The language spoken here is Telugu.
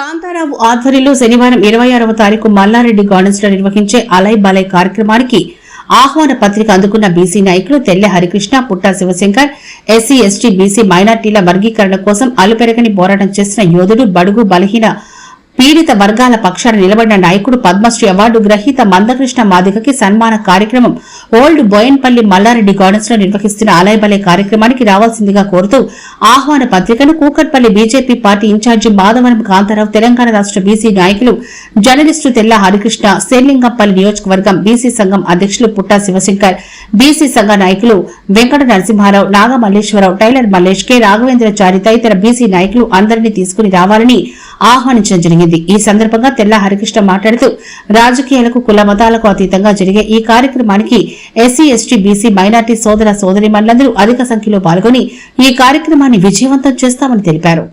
కాంతారావు ఆధ్వర్యంలో శనివారం ఇరవై ఆరవ తారీఖు మల్లారెడ్డి గార్డెన్స్లో నిర్వహించే అలై బలై కార్యక్రమానికి ఆహ్వాన పత్రిక అందుకున్న బీసీ నాయకులు Telle Harikrishna Putta Sivasankar SC ST BC మైనార్టీల వర్గీకరణ కోసం అలుపెరగని పోరాటం చేసిన యోధుడు బడుగు బలహీన పీడిత వర్గాల పక్షాన నిలబడిన నాయకుడు పద్మశ్రీ అవార్డు గ్రహీత మందకృష్ణ మాదికకి సన్మాన కార్యక్రమం ఓల్డ్ బోయన్పల్లి మల్లారెడ్డి గార్డెన్స్లో నిర్వహిస్తున్న ఆలయబలే కార్యక్రమానికి రావాల్సిందిగా కోరుతూ ఆహ్వాన పత్రికను Kukatpally BJP party in charge Madhavaram Kantharao Telangana రాష్ట్ర బీసీ నాయకులు జర్నలిస్టు తెల్ల హరికృష్ణ శేర్లింగంపల్లి నియోజకవర్గం బీసీ సంఘం అధ్యక్షులు పుట్టా శివశంకర్ బీసీ సంఘ నాయకులు వెంకట నరసింహారావు నాగమల్లేశ్వరరావు టైలర్ మల్లేష్ కె రాఘవేంద్రచారి తదితర బీసీ నాయకులు అందరినీ తీసుకుని రావాలని ఆహ్వానించడం జరిగింది. జరిగింది. ఈ సందర్భంగా తెల్ల హరికృష్ణ మాట్లాడుతూ రాజకీయాలకు కుల మతాలకు అతీతంగా జరిగే ఈ కార్యక్రమానికి ఎస్సీ ఎస్టీ బీసీ మైనార్టీ సోదర సోదరి మండలందరూ అధిక సంఖ్యలో పాల్గొని ఈ కార్యక్రమాన్ని విజయవంతం చేస్తామని తెలిపారు.